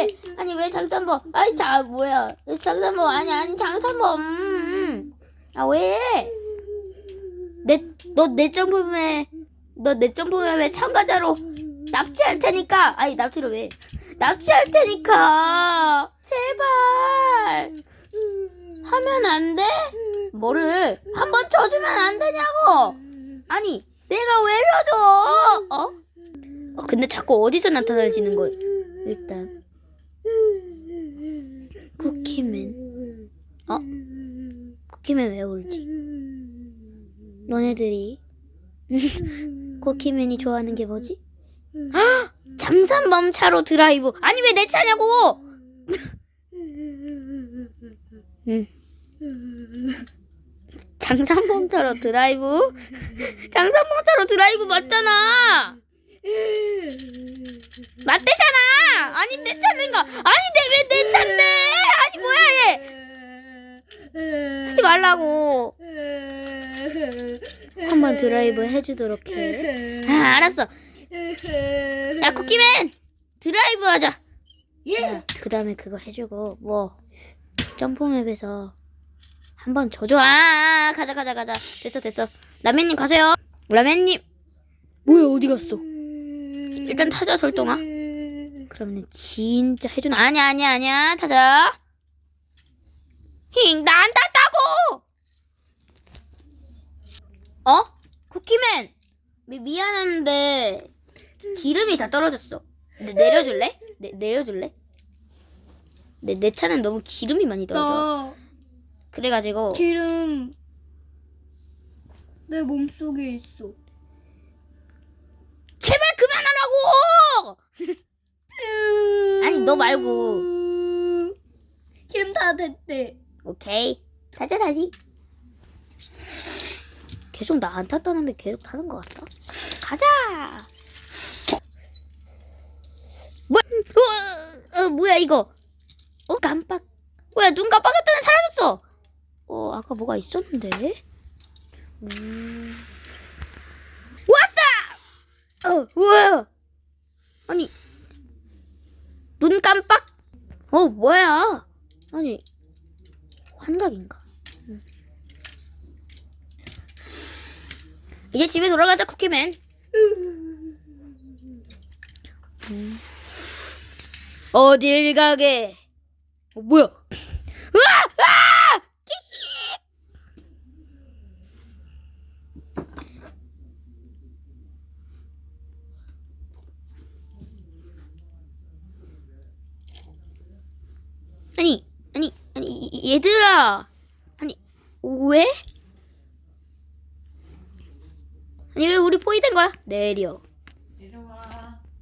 왜? 아니 왜 장산범? 아니 자 뭐야? 장산범 아니 아니 장산범. 음. 아 왜? 내너내 점프에 너내 점프에 왜 참가자로 납치할 테니까. 아니 납치를 왜? 납치할 테니까 제발 하면 안 돼? 뭐를 한 번 쳐주면 안 되냐고? 아니 내가 왜 려줘? 어? 어, 근데 자꾸 어디서 나타나시는 거예요? 일단 쿠키맨 어? 쿠키맨 왜 울지? 너네들이 쿠키맨이 좋아하는 게 뭐지? 헉! 장산범 차로 드라이브 아니 왜 내 차냐고 응. 장산범 차로 드라이브 장산범 차로 드라이브 맞잖아 맞대잖아 아니 내 차인가 아니 내 왜 내 차인데 하지 말라고. 한번 드라이브 해주도록 해. 아, 알았어. 야 쿠키맨! 드라이브 하자. 예. 그 다음에 그거 해주고 뭐 점프맵에서 한번 져줘 아, 아 아, 가자 가자 가자. 됐어 됐어. 라면님 가세요. 라면님! 뭐야 어디 갔어? 일단 타자 설동아. 그러면 진짜 해준 아니야 아니야 아니야. 타자 힝나안 탔다고! 어? 쿠키맨 미, 미안한데 기름이 다 떨어졌어. 내, 내려줄래? 내, 내려줄래? 내, 내 차는 너무 기름이 많이 떨어져. 나 그래가지고 기름 내 몸속에 있어. 제발 그만하라고! 아니, 너 말고. 기름 다 됐대. 오케이. 타자 다시. 계속 나 안 탔다는데 계속 타는 것 같다. 가자! 뭐 어, 어, 뭐야 이거? 어 깜빡. 뭐야 눈 깜빡했더니 사라졌어! 어 아까 뭐가 있었는데? 음. 왔다! 어 뭐야? 아니. 눈 깜빡? 어 뭐야? 아니 환각인가? 음. 이제 집에 돌아가자 쿠키맨. 음. 어딜 가게? 어, 뭐야? 으아! 으아! 아니, 아니, 아니, 얘들아. 아니, 왜? 아니, 왜 우리 포위된 거야? 내려. 내려와.